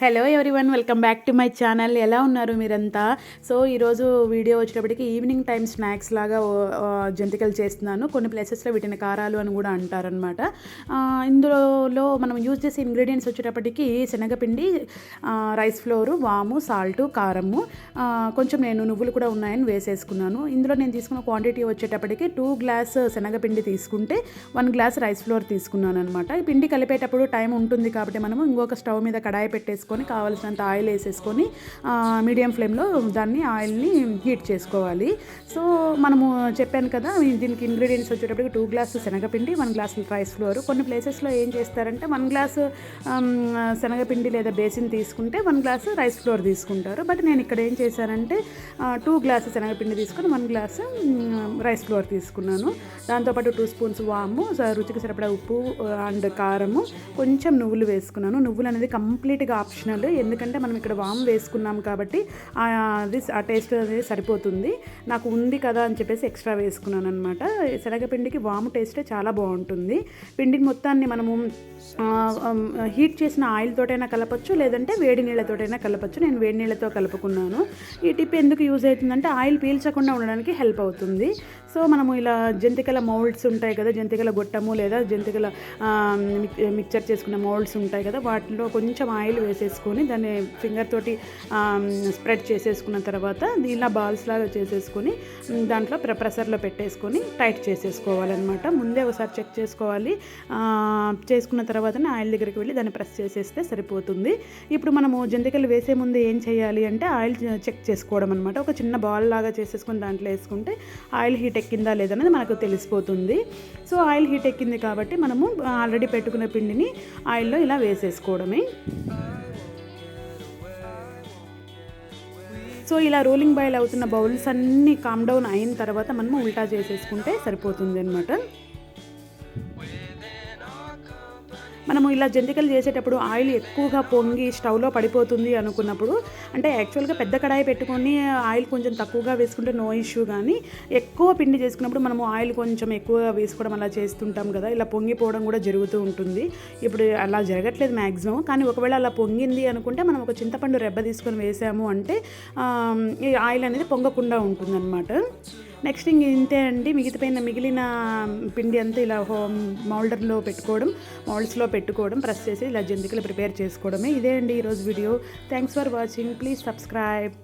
Hello one welcome back to my channel ఎలా ఉన్నారు మీరంతా? సో ఈరోజు వీడియో వచ్చేటప్పటికి ఈవినింగ్ టైం స్నాక్స్ లాగా జంతికలు చేస్తున్నాను. కొన్ని ప్లేసెస్లో వీటిని కారాలు అని కూడా అంటారనమాట ఇందులో మనం యూజ్ చేసే ఇంగ్రీడియంట్స్ వచ్చేటప్పటికి శనగపిండి రైస్ ఫ్లోరు వాము సాల్ట్ కారము. కొంచెం నేను నువ్వులు కూడా ఉన్నాయని వేసేసుకున్నాను. ఇందులో నేను తీసుకున్న క్వాంటిటీ వచ్చేటప్పటికి టూ గ్లాస్ శనగపిండి తీసుకుంటే వన్ గ్లాస్ రైస్ ఫ్లోర్ తీసుకున్నాను అనమాట ఈ పిండి కలిపేటప్పుడు టైం ఉంటుంది కాబట్టి మనము ఇంకొక స్టవ్ మీద కడాయి పెట్టేసుకుని కావాల్సినంత ఆయిల్ వేసేసుకొని మీడియం ఫ్లేమ్లో దాన్ని ఆయిల్ని హీట్ చేసుకోవాలి. సో మనము చెప్పాను కదా దీనికి ఇంగ్రీడియంట్స్ వచ్చేటప్పటికి టూ గ్లాస్ శనగపిండి వన్ గ్లాస్ రైస్ ఫ్లోర్. కొన్ని ప్లేసెస్లో ఏం చేస్తారంటే వన్ గ్లాస్ శనగపిండి లేదా బేసిన్ తీసుకుంటే వన్ గ్లాస్ రైస్ ఫ్లోర్ తీసుకుంటారు. బట్ నేను ఇక్కడ ఏం చేశానంటే టూ గ్లాస్ శనగపిండి తీసుకొని వన్ గ్లాస్ రైస్ ఫ్లోర్ తీసుకున్నాను. దాంతోపాటు టూ స్పూన్స్ వాము స- రుచికి సరిపడా ఉప్పు అండ్ కారము కొంచెం నువ్వులు వేసుకున్నాను. నువ్వులు అనేది కంప్లీట్గా ఆప్షనల్ ఎందుకంటే మనం ఇక్కడ వామ్ వేసుకున్నాం కాబట్టి అది ఆ టేస్ట్ అనేది సరిపోతుంది. నాకు ఉంది కదా అని చెప్పేసి ఎక్స్ట్రా వేసుకున్నాను అనమాట శనగపిండికి వాము టేస్టే చాలా బాగుంటుంది. పిండిని మొత్తాన్ని మనము హీట్ చేసిన ఆయిల్ తోటైనా కలపచ్చు లేదంటే వేడి నీళ్ళతోటైనా కలపచ్చు. నేను వేడి నీళ్ళతో కలుపుకున్నాను. ఈ టిప్ ఎందుకు యూజ్ అవుతుందంటే ఆయిల్ పీల్చకుండా ఉండడానికి హెల్ప్ అవుతుంది. సో మనము ఇలా జంతికల మౌల్డ్స్ ఉంటాయి కదా జంతికల గొట్టము లేదా జంతికల మిక్- మిక్చర్ చేసుకున్న మౌల్డ్స్ ఉంటాయి కదా వాటిలో కొంచెం ఆయిల్ వేసేసుకొని దాన్ని ఫింగర్ తోటి స్ప్రెడ్ చేసేసుకున్న తర్వాత ఇలా బాల్స్ లాగా చేసేసుకొని దాంట్లో ప్ర పెట్టేసుకొని టైట్ చేసేసుకోవాలన్నమాట. ముందే ఒకసారి చెక్ చేసుకోవాలి. చేసుకున్న తర్వాతనే ఆయిల్ దగ్గరికి వెళ్ళి దాన్ని ప్రెస్ చేసేస్తే సరిపోతుంది. ఇప్పుడు మనము జంతికలు వేసే ముందు ఏం చేయాలి అంటే ఆయిల్ చెక్ చేసుకోవడం అనమాట ఒక చిన్న బాల్ లాగా చేసేసుకొని దాంట్లో వేసుకుంటే ఆయిల్ హీట్ ఎక్కిందా లేదనేది మనకు తెలిసిపోతుంది. సో ఆయిల్ హీట్ ఎక్కింది కాబట్టి మనము ఆల్రెడీ పెట్టుకున్న పిండిని ఆయిల్లో ఇలా వేసేసుకోవడమే. సో ఇలా రోలింగ్ బాయిల్ అవుతున్న బౌల్స్ అన్నీ కామ్ డౌన్ అయిన తర్వాత మనము ఉల్టా చేసేసుకుంటే సరిపోతుంది అనమాట మనము ఇలా జంతికలు చేసేటప్పుడు ఆయిల్ ఎక్కువగా పొంగి స్టవ్లో పడిపోతుంది అనుకున్నప్పుడు అంటే యాక్చువల్గా పెద్ద కడాయి పెట్టుకొని ఆయిల్ కొంచెం తక్కువగా వేసుకుంటే నో ఇష్యూ కానీ ఎక్కువ పిండి చేసుకున్నప్పుడు మనము ఆయిల్ కొంచెం ఎక్కువగా వేసుకోవడం అలా చేస్తుంటాం కదా. ఇలా పొంగిపోవడం కూడా జరుగుతూ ఉంటుంది. ఇప్పుడు అలా జరగట్లేదు మ్యాక్సిమం కానీ ఒకవేళ అలా పొంగింది అనుకుంటే మనం ఒక చింతపండు రెబ్బ తీసుకొని వేసాము అంటే ఈ ఆయిల్ అనేది పొంగకుండా ఉంటుందన్నమాట. నెక్స్ట్ ఇంక ఇంతే అండి మిగిలిపోయిన మిగిలిన పిండి అంతా ఇలా హోమ్ మౌల్డర్లో పెట్టుకోవడం మౌల్డ్స్లో పెట్టుకోవడం ప్రెస్ చేసి ఇలా జంతికలు ప్రిపేర్ చేసుకోవడమే ఇదే అండి ఈరోజు video thanks for watching please subscribe